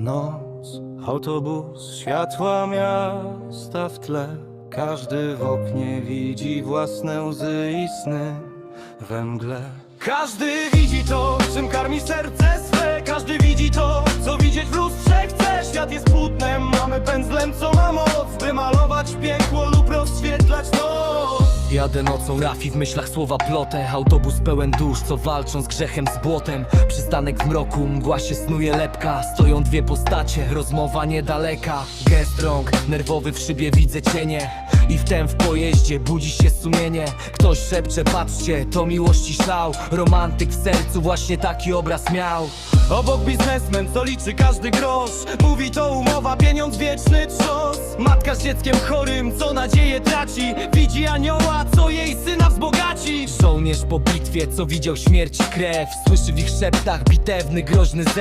Noc, autobus, światła miasta w tle. Każdy w oknie widzi własne łzy i sny we mgle. Każdy widzi to, czym karmi serce swe. Każdy widzi to, co widzieć w lustrze chce. Świat jest płótnem, Jadę nocą, Rafi w myślach słowa plotę. Autobus pełen dusz, co walczą z grzechem, z błotem. Przystanek w mroku, mgła się snuje lepka. Stoją dwie postacie, rozmowa niedaleka. Gest rąk, nerwowy w szybie widzę cienie. I wtem w pojeździe budzi się sumienie. Ktoś szepcze, patrzcie, to miłości szał. Romantyk w sercu właśnie taki obraz miał. Obok biznesmen, co liczy każdy grosz. Mówi to umowa, pieniądz wieczny Matka z dzieckiem chorym, co nadzieję traci. Widzi anioła, co jej syna wzbogaci. Żołnierz po bitwie, co widział śmierć krew. Słyszy w ich szeptach bitewny, groźny zew